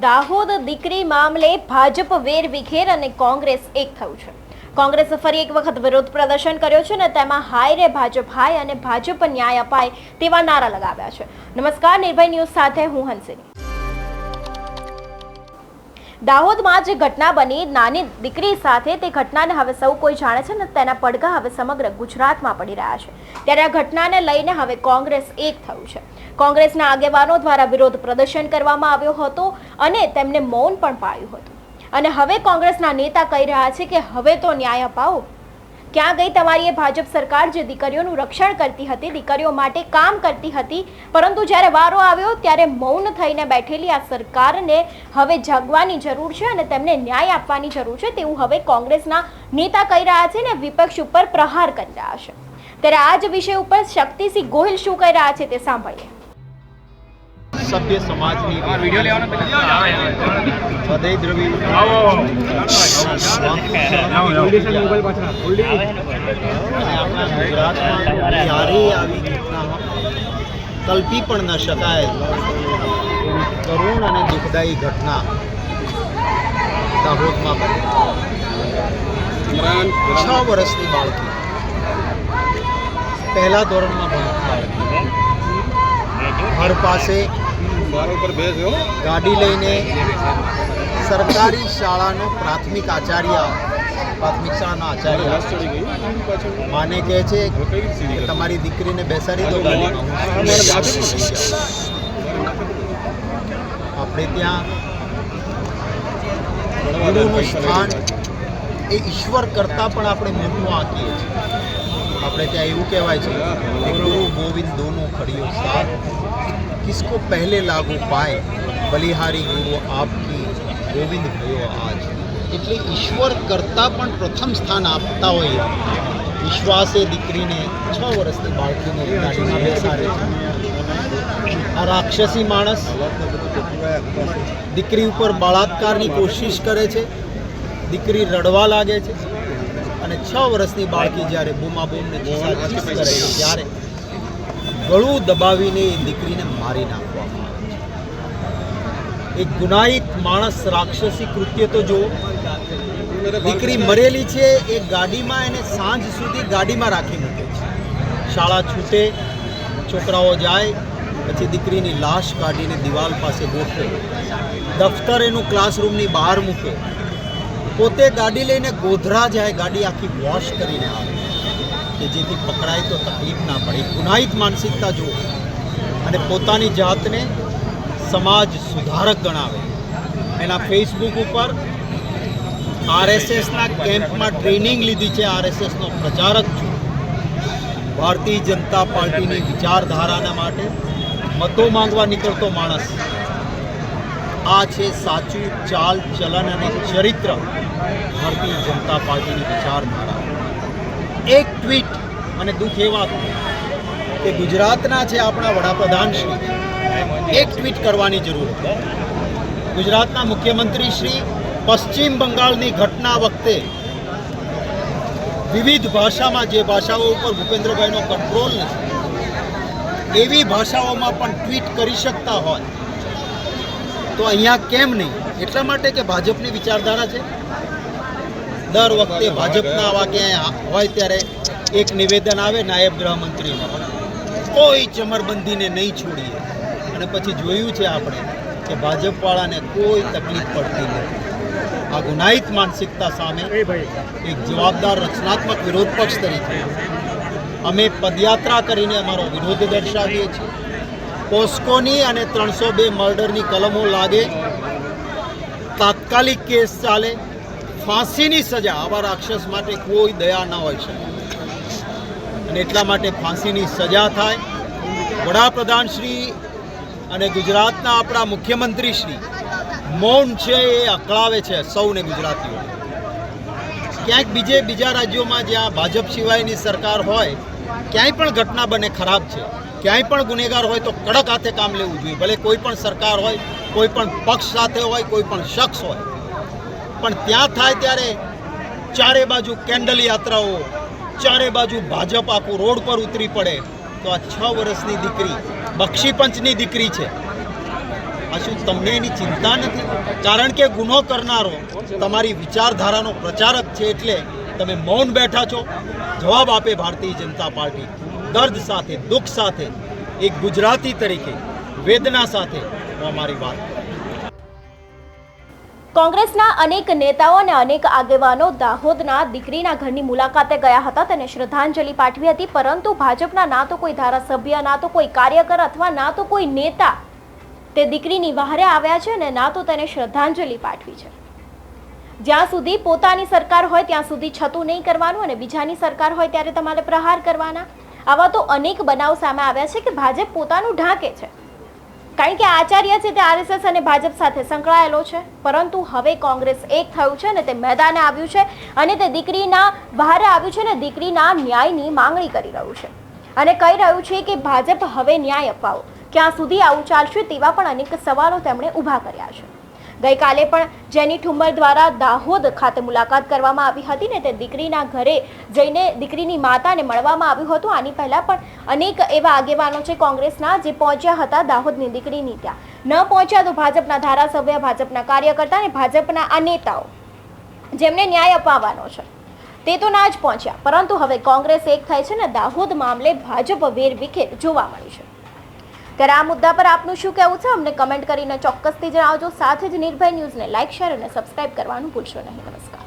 દાહોદ દીકરી મામલે ભાજપ વેર વિખેર અને કોંગ્રેસ એક થયું છે. કોંગ્રેસે ફરી એક વખત વિરોધ પ્રદર્શન કર્યો છે અને તેમાં હાય રે ભાજપ હાય અને ભાજપ ન્યાય અપાય તેવા નારા લગાવ્યા છે. નમસ્કાર, નિર્ભય ન્યૂઝ સાથે હું હંસિની. દાહોદમાં જે ઘટના બની, નાની દીકરી સાથે તે ઘટનાને હવે સૌ કોઈ જાણે છે ને તેના પડઘા હવે સમગ્ર ગુજરાતમાં પડી રહ્યા છે. ત્યારે આ ઘટનાને લઈને હવે કોંગ્રેસ એક થયું છે. કોંગ્રેસના આગેવાનો દ્વારા વિરોધ પ્રદર્શન કરવામાં આવ્યો હતો અને તેમને મૌન પણ પાળ્યું હતું. અને હવે કોંગ્રેસના નેતા કહી રહ્યા છે કે હવે તો ન્યાય અપાવો ક્યાં ગઈ તમારી એ ભાજપ સરકાર જે દીકરીઓનું રક્ષણ કરતી હતી, દીકરીઓ માટે કામ કરતી હતી, પરંતુ જ્યારે વારો આવ્યો ત્યારે મૌન થઈને બેઠેલી આ સરકારને હવે જાગવાની જરૂર છે અને તેમને ન્યાય આપવાની જરૂર છે તેવું હવે કોંગ્રેસના નેતા કહી રહ્યા છે ને વિપક્ષ ઉપર પ્રહાર કરી રહ્યા છે. ત્યારે આ જ વિષય ઉપર શક્તિસિંહ ગોહિલ શું કહી રહ્યા છે તે સાંભળીએ. સભ્ય સમાજની વીડિયો લેવાનો પેલા? હૃદય દ્રવી. આપણા ગુજરાતમાં ક્યારેય આવી કલ્પી પણ ન શકાય. કરુણ અને દુઃખદાયી ઘટના દાહોદમાં બની. છ વર્ષની બાળકી. પહેલા ધોરણમાં ભણતી બાળકી. ઘર પાસે ગાડી લઈને સરકારી શાળાનો પ્રાથમિક આચાર્ય પ્રાથમિક શાળાનો આચાર્ય. માને કહે છે કે તમારી દીકરીને બેસાડી દો. આપણે ત્યાં ગુરુનું સ્થાન એ ઈશ્વર કરતાં પણ આપણે મોટું આંકીએ છીએ. આપણે ત્યાં એવું કહેવાય છે કે ગુરુ ગોવિંદ દોનો ખડિયો સાથ કિસકો પહેલે લાગુ પાય બલિહારી ગુરુ આપકી ગોવિંદ ભયો આજ એટલે ઈશ્વર કરતાં પણ પ્રથમ સ્થાન આપતા હોય. વિશ્વાસે દીકરીને છ વર્ષની બાળકીને આ રાક્ષસી માણસ દીકરી ઉપર બળાત્કારની કોશિશ કરે છે. દીકરી રડવા લાગે છે. અને છ વર્ષની બાળકી જ્યારે બૂમાબૂમને કરે છે, ત્યારે ગળું દબાવીને એ દીકરીને મારી નાખવામાં આવે છે. એક ગુનાહિત માણસ રાક્ષસી કૃત્ય તો જો દીકરી મરેલી છે, એ ગાડીમાં એને સાંજ સુધી ગાડીમાં રાખી મૂકે છે. શાળા છૂટે, છોકરાઓ જાય, પછી દીકરીની લાશ કાઢીને દિવાલ પાસે ગોઠવે. દફતર એનું ક્લાસરૂમની બહાર મૂકે. પોતે ગાડી લઈને ગોધરા જાય, ગાડી આખી વોશ કરીને આવે. કે જેથી પકડાય તો તકલીફ ના પડે. ગુનાહિત માનસિકતા જુઓ. અને પોતાની જાતને સમાજ સુધારક ગણાવે. એના ફેસબુક ઉપર આરએસએસના કેમ્પમાં ટ્રેનિંગ લીધી છે. આરએસએસનો પ્રચારક છું. ભારતીય જનતા પાર્ટીની વિચારધારાના માટે મતો માંગવા નીકળતો માણસ. આ છે સાચું ચાલ ચલન અને ચરિત્ર ભારતીય જનતા પાર્ટીની વિચારધારા. એક ટ્વીટ અને દુઃખ એવા કે ગુજરાતના છે આપણા વડાપ્રધાન શ્રી. એક ટ્વીટ કરવાની જરૂર ગુજરાતના મુખ્યમંત્રી શ્રી પશ્ચિમ બંગાળની ઘટના વખતે વિવિધ ભાષામાં જે ભાષાઓ ઉપર ભૂપેન્દ્રભાઈનો કંટ્રોલ નથી, એવી ભાષાઓમાં પણ ટ્વીટ કરી શકતા હોય, તો અહીંયા કેમ નહીં? એટલા માટે કે ભાજપની વિચારધારા છે. દર વખતે ભાજપના આવા ક્યાંય હોય ત્યારે એક નિવેદન આવે નાયબ ગૃહમંત્રીનું. કોઈ ચમરબંધીને નહીં છોડીએ. અને પછી જોયું છે આપણે કે ભાજપવાળાને કોઈ તકલીફ પડતી નથી. આ ગુનાહિત માનસિકતા સામે એક જવાબદાર રચનાત્મક વિરોધ પક્ષ તરીકે અમે પદયાત્રા કરીને અમારો વિરોધ દર્શાવીએ છીએ. પોસ્કોની અને ત્રણસો બે મર્ડરની કલમો લાગે. તાત્કાલિક કેસ ચાલે. ફાંસીની સજા આવા રાક્ષસ માટે કોઈ દયા ન હોય શકે. અને એટલા માટે ફાંસીની સજા થાય. વડાપ્રધાન શ્રી અને ગુજરાતના આપણા મુખ્યમંત્રી શ્રી મૌન છે એ અકળાવે છે સૌને ગુજરાતીઓ. ક્યાંક બીજે બીજા રાજ્યોમાં જ્યાં ભાજપ સિવાયની સરકાર હોય, ક્યાંય પણ ઘટના બને ખરાબ છે. ક્યાંય પણ ગુનેગાર હોય તો કડક હાથે કામ લેવું જોઈએ. ભલે કોઈ પણ સરકાર હોય, કોઈ પણ પક્ષ સાથે હોય, કોઈ પણ શખ્સ હોય. પણ ત્યાં થાય ત્યારે ચારે બાજુ કેન્ડલ યાત્રાઓ, ચારે બાજુ ભાજપ આખું રોડ પર ઉતરી પડે. તો આ છ વર્ષની દીકરી બક્ષીપંચની દીકરી છે. આ શું તમને એની ચિંતા નથી? કારણ કે ગુનો કરનારો તમારી વિચારધારાનો પ્રચારક છે એટલે તમે મૌન બેઠા છો. જવાબ આપે ભારતીય જનતા પાર્ટી. દર્દ સાથે, દુઃખ સાથે, એક ગુજરાતી તરીકે, વેદના સાથે. હું અમારી વાત. કોંગ્રેસના અનેક નેતાઓ અને અનેક આગેવાનો દાહોદના દીકરીના ઘરની મુલાકાતે ગયા હતા. તેને શ્રદ્ધાંજલિ પાઠવી હતી, પરંતુ ભાજપના ના તો કોઈ ધારાસભ્ય, ના તો કોઈ કાર્યકર અથવા ના તો કોઈ નેતા તે દીકરીની વહારે આવ્યા છે અને ના તો તેને શ્રદ્ધાંજલિ પાઠવી છે. જ્યાં સુધી પોતાની સરકાર હોય ત્યાં સુધી છતું નહીં કરવાનું અને બીજાની સરકાર હોય ત્યારે તમારે પ્રહાર કરવાના. આવા તો અનેક બનાવ સામે આવ્યા છે કે ભાજપ પોતાનું ઢાંકે છે. કારણ કે આચાર્ય છે તે આરએસએસ અને ભાજપ સાથે સંકળાયેલો છે. પરંતુ હવે કોંગ્રેસ એક થયું છે અને તે મેદાને આવ્યું છે અને તે દીકરીના ભારે આવ્યું છે અને દીકરીના ન્યાયની માંગણી કરી રહ્યું છે. અને કહી રહ્યું છે કે ભાજપ હવે ન્યાય અપાવો. ક્યાં સુધી આવું ચાલશે તેવા પણ અનેક સવાલો તેમણે ઊભા કર્યા છે. ગઈકાલે પણ જેની ઠુંબર દ્વારા દાહોદ ખાતે મુલાકાત કરવામાં આવી હતી ને તે દીકરીના ઘરે જઈને દીકરીની માતાને મળવામાં આવ્યું હતું. આની પહેલાં પણ અનેક એવા આગેવાનો છે કોંગ્રેસના જે પહોંચ્યા હતા દાહોદની દીકરીની ત્યાં. ન પહોંચ્યા તો ભાજપના ધારાસભ્ય, ભાજપના કાર્યકર્તા અને ભાજપના આ નેતાઓ, જેમને ન્યાય અપાવવાનો છે, તે તો ના જ પહોંચ્યા. પરંતુ હવે કોંગ્રેસ એક થાય છે ને, દાહોદ મામલે ભાજપ વેર વિખેર જોવા મળી છે. ત્યારે આ મુદ્દા પર આપનું શું કહેવું છે? અમને કમેન્ટ કરીને ચોક્કસથી જણાવજો. સાથે જ નિર્ભય ન્યૂઝને લાઇક, શેર અને સબસ્ક્રાઇબ કરવાનું ભૂલશો નહીં. નમસ્કાર.